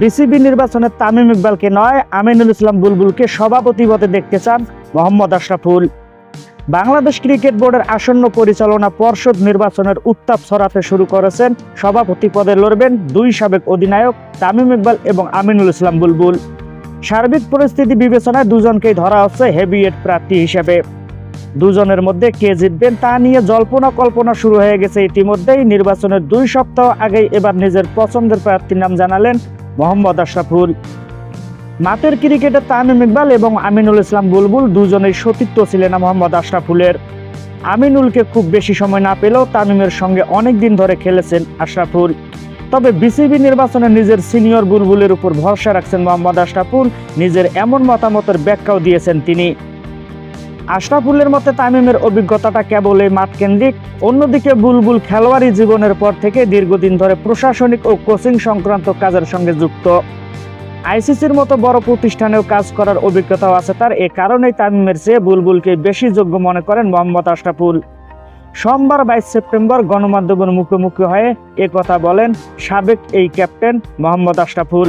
BCB নির্বাচনে তামিম ইকবালকে নয়, আমিনুল ইসলাম বুলবুলকে সভাপতি পদে দেখতে চান মোহাম্মদ আশরাফুল। বাংলাদেশ ক্রিকেট বোর্ডের আসন্ন পরিচালনা পর্ষদ নির্বাচনের উত্তাপ ছড়াতে শুরু করেছেন। সভাপতি পদে লড়বেন দুই সাবেক অধিনায়ক তামিম ইকবাল এবং আমিনুল ইসলাম বুলবুল। সার্বিক পরিস্থিতি বিবেচনায় দুজনকেই ধরা হচ্ছে হেভিয়েট প্রার্থী হিসেবে। দুজনের মধ্যে কে জিতবেন তা নিয়ে জল্পনা কল্পনা শুরু হয়ে গেছে ইতিমধ্যেই। নির্বাচনের দুই সপ্তাহ আগেই এবার নিজের পছন্দের প্রার্থীর নাম জানালেন মোহাম্মদ আশরাফুল। মাতের ক্রিকেটে তামিম ইকবাল এবং আমিনুল ইসলাম বুলবুল দুজনেই সতীর্থ ছিলেন মোহাম্মদ আশরাফুলের। আমিনুলকে খুব বেশি সময় না পেলেও তামিমের সঙ্গে অনেক দিন ধরে খেলেছেন আশরাফুল। তবে বিসিবি নির্বাচনে নিজের সিনিয়র বুলবুলের উপর ভরসা রাখছেন মোহাম্মদ আশরাফুল। নিজের এমন মতামতের ব্যাখ্যাও দিয়েছেন তিনি। আশরাফুলের মতে তামিমের অভিজ্ঞতাটা কেবল এই মাঠকেন্দ্রিক। অন্যদিকে বুলবুল খেলোয়াড়ি জীবনের পর থেকে দীর্ঘদিন ধরে প্রশাসনিক ও কোচিং সংক্রান্ত কাজের সঙ্গে যুক্ত। আইসিসির মতো বড় প্রতিষ্ঠানেও কাজ করার অভিজ্ঞতাও আছে তার, এ কারণেই তামিমের চেয়ে বুলবুলকে বেশি যোগ্য মনে করেন মোহাম্মদ আশরাফুল। সোমবার বাইশ সেপ্টেম্বর গণমাধ্যমের মুখোমুখি হয়ে এ কথা বলেন সাবেক এই ক্যাপ্টেন মোহাম্মদ আশরাফুল।